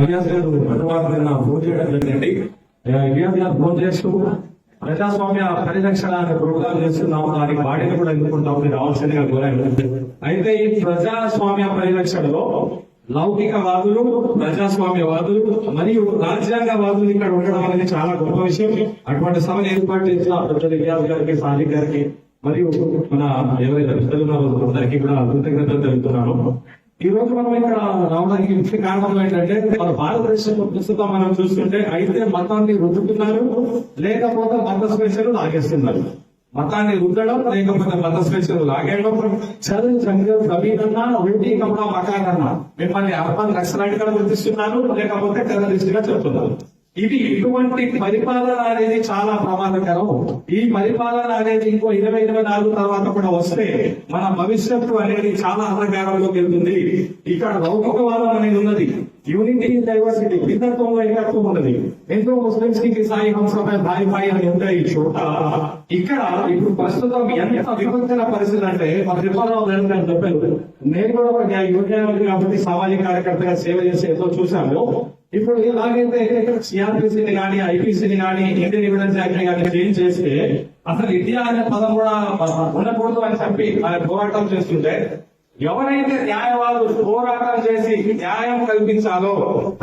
ఇలియాస్ గారు తర్వాత నిన్న ఫోన్ చేయడం జరిగిందండి. ఆ, ఇలియాస్ గారు ఫోన్ చేస్తూ ప్రజాస్వామ్య పరిరక్షణ అనే ప్రోగ్రాం చేస్తున్నాము దానికి బాడీని కూడా ఎదుర్కొంటాం మీరు రావాల్సిందిగా కోరాను అయితే ఈ ప్రజాస్వామ్య పరిరక్షణలో లౌకికవాదులు ప్రజాస్వామ్యవాదులు మరియు రాజ్యాంగవాదులు ఇక్కడ ఉండడం అనేది చాలా గొప్ప విషయం. అటువంటి సభను ఏర్పాటు చేసిన ప్రజలు ఇలియాస్ గారికి సాదిక్ గారికి మరియు మన ఎవరైతే పెద్దలున్నారో అందరికీ కూడా కృతజ్ఞతలు తెలుపుతున్నాను. ఈ రోజు మనం ఇక్కడ రావడానికి ముఖ్య కారణం ఏంటంటే మన భారతదేశంలో ప్రస్తుతం మనం చూస్తుంటే అయితే మతాన్ని రుద్దుతున్నారు లేకపోతే మత స్వేచ్ఛలు లాగేస్తున్నారు. మతాన్ని రుద్దడం లేకపోతే మత స్వేచ్ఛలు లాగేయడం చదువు సంగతి కవికన్నా ఒంటి కమ్మ మకానన్నా మిమ్మల్ని అర్బన్ రక్షణ గుర్తిస్తున్నారు లేకపోతే టెర్రరిస్ట్గా చెప్తున్నారు. ఇది ఇటువంటి పరిపాలన అనేది చాలా ప్రమాదకరం. ఈ పరిపాలన అనేది ఇంకో ఇరవై ఇరవై నాలుగు తర్వాత కూడా వస్తే మన భవిష్యత్తు అనేది చాలా అంధకారంలోకి వెళ్తుంది. ఇక్కడ లౌకికవాదం అనేది ఉన్నది. యూనిటీ డైవర్సిటీ భిన్నత్వంలో ఏకత్వం ఉన్నది. ఎంతో ముస్లింస్కి సాయి హంసపై భాయి భాయి అని ఉంటాయి ఈ చోట. ఇక్కడ ఇప్పుడు ప్రస్తుతం ఎంత విభజన పరిస్థితి అంటే మా త్రిపురరావు గారు చెప్పారు. నేను కూడా ఒక యువజనానికి కాబట్టి సామాజిక కార్యకర్తగా సేవ చేసి ఏదో చూశాను. ఇప్పుడు ఎలాగైతే సిఆర్పిసిని కానీ ఐపీసీని కానీ ఇండియన్ ఎవిడెన్స్ యాక్ట్ కానీ చేంజ్ చేస్తే అసలు ఇండియా అనే పదం కూడా ఉండకూడదు అని చెప్పి ఆయన పోరాటం చేస్తుంటే ఎవరైతే న్యాయవాదులు పోరాటం చేసి న్యాయం కల్పించాలో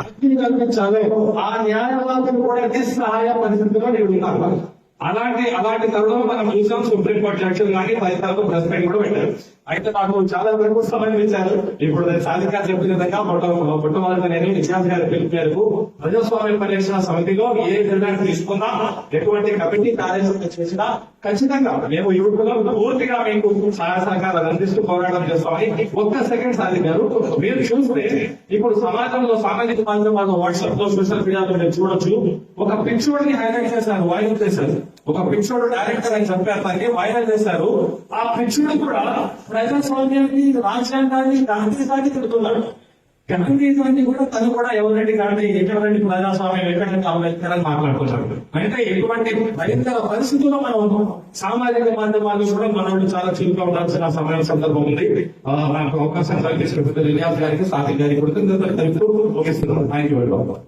హక్కుని కల్పించాలో ఆ న్యాయవాదులు కూడా నిస్సహాయ పరిస్థితిలో నేను ఉన్నాను అలాంటి అలాంటి తరుణం మనం చూసాం సుప్రీం కోర్టు జడ్జిలు కానీ ఫలితాలకు ప్రెసిడెంట్ కూడా పెట్టారు. అయితే నాకు చాలా వరకు సమయం ఇచ్చారు. ఇప్పుడు నేను సాధిక చెప్పిన విధంగా మొట్టమొదటి నేను నిజాం గారి పిలుపు మేరకు ప్రజాస్వామ్య పరిరక్షణ సమితిలో ఏ నిర్ణయం తీసుకున్నా ఎటువంటి కమిటీ కార్యాచరణ చేసినా ఖచ్చితంగా మేము యువకులు పూర్తిగా మీకు సహాయ సహకారాలు అందిస్తూ పోరాటం చేస్తామని ఒక్క సెకండ్ సాధికారు. మీరు చూస్తే ఇప్పుడు సమాజంలో సామాజిక మాధ్యమాలు వాట్సాప్లో సోషల్ మీడియాలో మీరు చూడొచ్చు. ఒక పిక్చర్ని హైలైట్ చేశారు వైరల్ చేశారు. ఒక పిక్చర్ డైరెక్టర్ అని చెప్పారు వైరల్ చేశారు. ఆ పిక్చర్ కూడా ప్రజాస్వామ్యానికి రాజ్యాంగాన్ని గాంధీజాన్ని తిడుతున్నాడు. గాంధీజాన్ని కూడా తను కూడా ఎవరండి గాంధీ? ఎటువంటి ప్రజాస్వామ్యం ఎక్కడండి అంబేద్కర్ అని మాట్లాడుకుంటారు అంటే ఎటువంటి భయంకర పరిస్థితుల్లో మనం సామాజిక మాధ్యమాలు కూడా మనోళ్ళు చాలా చురుగ్గా ఉండాల్సిన సమయం సందర్భం ఉంది. నాకు అవకాశం కల్పించిన పెద్ద రియాజ్ గారికి సాధి గారికి కృతజ్ఞతలు తెలుపుతూ ముగిస్తున్నాను. Thank you very much